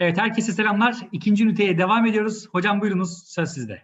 Evet herkese selamlar. İkinci üniteye devam ediyoruz. Hocam buyurunuz söz sizde.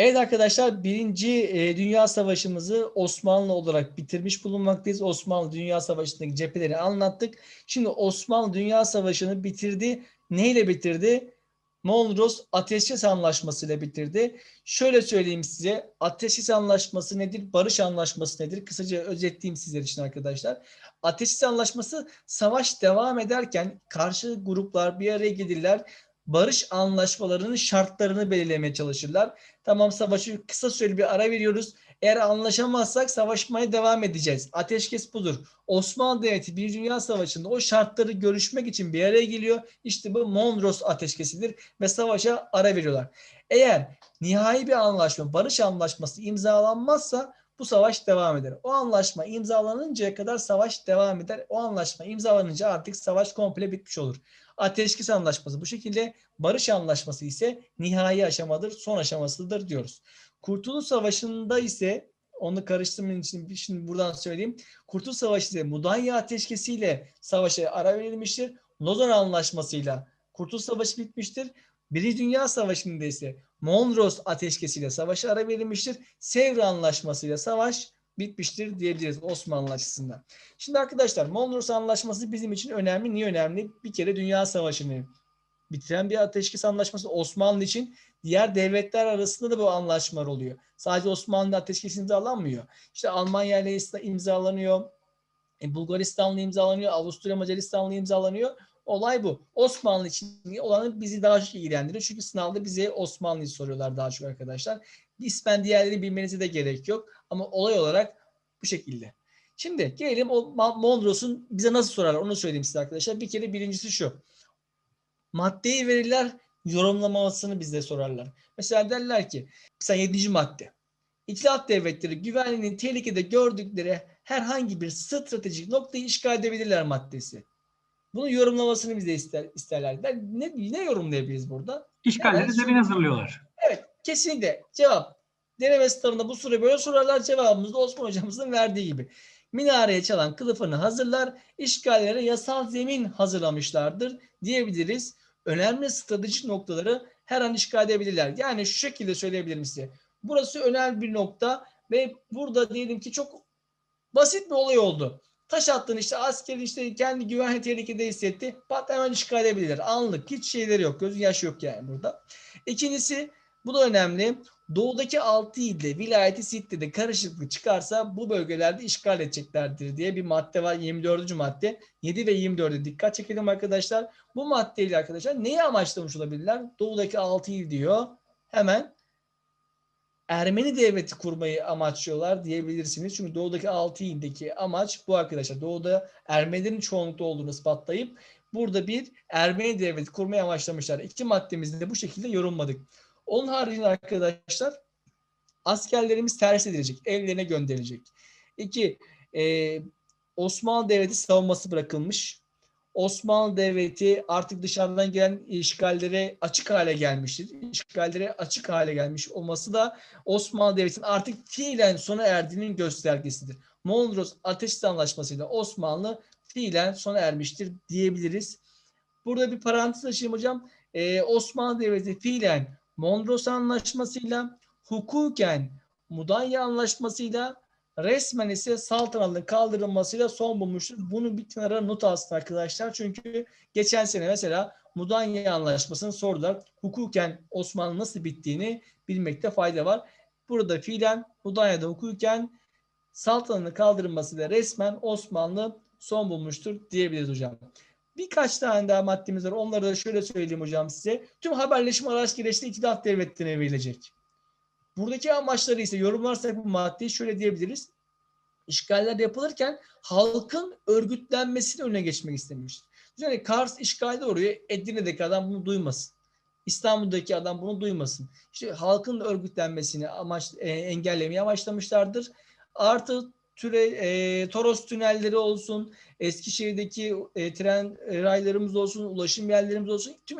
Evet arkadaşlar birinci e, Dünya Savaşımızı Osmanlı olarak bitirmiş bulunmaktayız. Osmanlı Dünya Savaşı'ndaki cepheleri anlattık. Şimdi Osmanlı Dünya Savaşı'nı bitirdi. Neyle bitirdi? Mondros Ateşkes Anlaşması ile bitirdi. Şöyle söyleyeyim size. Ateşkes Anlaşması nedir? Barış Anlaşması nedir? Kısaca özetleyeyim sizler için arkadaşlar. Ateşkes Anlaşması savaş devam ederken karşı gruplar bir araya gelirler. Barış anlaşmalarının şartlarını belirlemeye çalışırlar. Tamam savaşı kısa süreli bir ara veriyoruz. Eğer anlaşamazsak savaşmaya devam edeceğiz. Ateşkes budur. Osmanlı Devleti bir Dünya Savaşı'nda o şartları görüşmek için bir araya geliyor. İşte bu Mondros Ateşkesi'dir ve savaşa ara veriyorlar. Eğer nihai bir anlaşma, barış anlaşması imzalanmazsa bu savaş devam eder. O anlaşma imzalanıncaya kadar savaş devam eder. O anlaşma imzalanınca artık savaş komple bitmiş olur. Ateşkes anlaşması bu şekilde, barış anlaşması ise nihai aşamadır, son aşamasıdır diyoruz. Kurtuluş Savaşı'nda ise onu karıştırmanın için şimdi buradan söyleyeyim. Kurtuluş Savaşı ise Mudanya Ateşkesi ile savaşa ara verilmiştir. Lozan Anlaşması'yla Kurtuluş Savaşı bitmiştir. Birinci Dünya Savaşı'nda ise Mondros Ateşkesi ile savaşa ara verilmiştir. Sevr Anlaşması ile savaş bitmiştir diyebiliriz Osmanlı açısından. Şimdi arkadaşlar Mondros Anlaşması bizim için önemli. Niye önemli? Bir kere Dünya Savaşı'nı bitiren bir ateşkes anlaşması Osmanlı için diğer devletler arasında da bu anlaşmalar oluyor. Sadece Osmanlı ateşkes imzalanmıyor. İşte Almanya ile imzalanıyor. E, Bulgaristan'la imzalanıyor. Avusturya Macaristan'la imzalanıyor. Olay bu. Osmanlı için olanı bizi daha çok ilgilendiriyor. Çünkü sınavda bize Osmanlı'yı soruyorlar daha çok arkadaşlar. İsmen diğerlerini bilmenize de gerek yok. Ama olay olarak bu şekilde. Şimdi gelelim o Mondros'un bize nasıl sorarlar onu söyleyeyim size arkadaşlar. Bir kere birincisi şu. Maddeyi verirler, yorumlamasını bizde sorarlar. Mesela derler ki, mesela 7. madde. İttihat devletleri güvenliğini tehlikede gördükleri herhangi bir stratejik noktayı işgal edebilirler maddesi. Bunun yorumlamasını bize ister, isterler. Ben ne, ne yorumlayabiliriz burada? İşgalleri Yani- zemin hazırlıyorlar. Evet, kesinlikle cevap. Deneme sınavında bu soruyu böyle sorarlar. Cevabımız da Osman hocamızın verdiği gibi. Minareye çalan kılıfını hazırlar, işgallere yasal zemin hazırlamışlardır diyebiliriz. Önemli stratejik noktaları her an işgal edebilirler. Yani şu şekilde söyleyebilirim size. Burası önemli bir nokta ve burada diyelim ki çok basit bir olay oldu. Taş attın işte asker işte kendi güvenli tehlikede hissetti. Pat hemen işgal edebilirler. Anlık hiç şeyleri yok. Gözü yaş yok yani burada. İkincisi bu da önemli. Doğudaki 6 ilde vilayeti Sitte'de karışıklık çıkarsa bu bölgelerde işgal edeceklerdir diye bir madde var. 24. madde. 7 ve 24'e dikkat çekelim arkadaşlar. Bu maddeyle arkadaşlar neyi amaçlamış olabilirler? Doğudaki 6 il diyor. Hemen Ermeni devleti kurmayı amaçlıyorlar diyebilirsiniz. Çünkü doğudaki 6 ildeki amaç bu arkadaşlar. Doğuda Ermenilerin çoğunlukta olduğunu ispatlayıp burada bir Ermeni devleti kurmayı amaçlamışlar. İki maddemizi de bu şekilde yorumladık. Onun haricinde arkadaşlar askerlerimiz terhis edilecek, evlerine gönderilecek. İki, e, Osmanlı Devleti savunması bırakılmış. Osmanlı Devleti artık dışarıdan gelen işgallere açık hale gelmiştir. İşgallere açık hale gelmiş olması da Osmanlı Devleti'nin artık fiilen sona erdiğinin göstergesidir. Mondros Ateşkes Anlaşması'yla Osmanlı fiilen sona ermiştir diyebiliriz. Burada bir parantez açayım hocam. Ee, Osmanlı Devleti fiilen Mondros Anlaşması'yla hukuken Mudanya Anlaşması'yla resmen ise saltanatın kaldırılmasıyla son bulmuştur. Bunu bir kenara not alsın arkadaşlar. Çünkü geçen sene mesela Mudanya Anlaşması'nı sordular. Hukuken Osmanlı nasıl bittiğini bilmekte fayda var. Burada fiilen Mudanya'da hukuken saltanatın kaldırılmasıyla resmen Osmanlı son bulmuştur diyebiliriz hocam. Birkaç tane daha maddemiz var. Onları da şöyle söyleyeyim hocam size. Tüm haberleşme araç gereçleri itilaf devletlerine verilecek. Buradaki amaçları ise yorumlarsak bu maddeyi şöyle diyebiliriz. İşgaller yapılırken halkın örgütlenmesini önüne geçmek istemiştir. Yani Kars işgalde oluyor. Edirne'deki adam bunu duymasın. İstanbul'daki adam bunu duymasın. İşte halkın örgütlenmesini amaç e, engellemeye amaçlamışlardır. Artı türe e, Toros tünelleri olsun, Eskişehir'deki e, tren raylarımız olsun, ulaşım yerlerimiz olsun. Tüm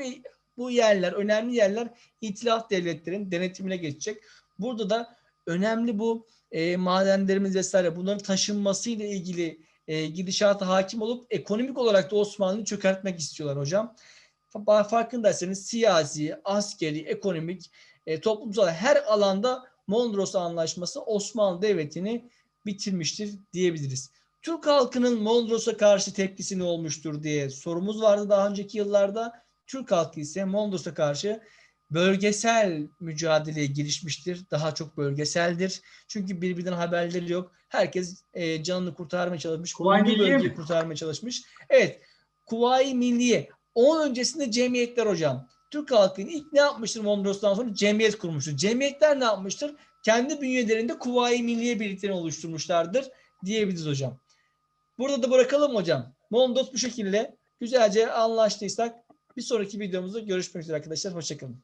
bu yerler, önemli yerler itilaf devletlerin denetimine geçecek. Burada da önemli bu e, madenlerimiz vesaire bunların taşınmasıyla ilgili e, gidişata hakim olup ekonomik olarak da Osmanlı'yı çökertmek istiyorlar hocam. Fa- Farkındaysanız siyasi, askeri, ekonomik, e, toplumsal her alanda Mondros Anlaşması Osmanlı Devleti'ni bitirmiştir diyebiliriz. Türk halkının Mondros'a karşı tepkisi ne olmuştur diye sorumuz vardı daha önceki yıllarda. Türk halkı ise Mondros'a karşı bölgesel mücadeleye girişmiştir. Daha çok bölgeseldir. Çünkü birbirinden haberleri yok. Herkes e, canını kurtarmaya çalışmış. Kuvayi Milliye mi? kurtarmaya çalışmış. Evet. Kuvayi Milliye. Onun öncesinde cemiyetler hocam. Türk halkının ilk ne yapmıştır Mondros'tan sonra? Cemiyet kurmuştur. Cemiyetler ne yapmıştır? Kendi bünyelerinde Kuvayi Milliye birliklerini oluşturmuşlardır diyebiliriz hocam. Burada da bırakalım hocam. Mondros bu şekilde güzelce anlaştıysak bir sonraki videomuzda görüşmek üzere arkadaşlar. Hoşçakalın.